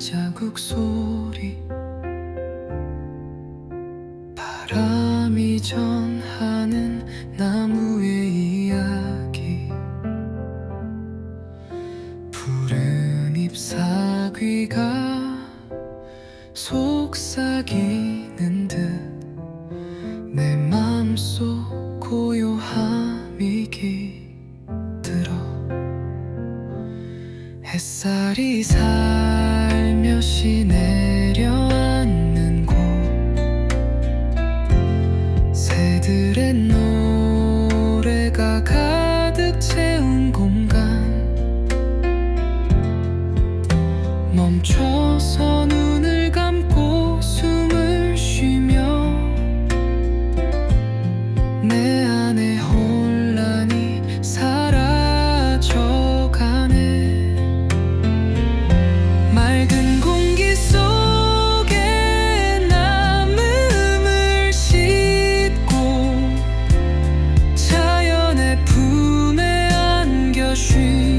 자국 소리. 바람이 전하는 나무의 이야기. 푸른 잎사귀가 속삭이는 듯 내 맘속 고요함이 깃들어 햇살이 사 지내. 许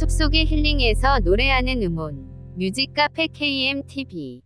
숲속의 힐링에서 노래하는 음원 뮤직 카페 KMTV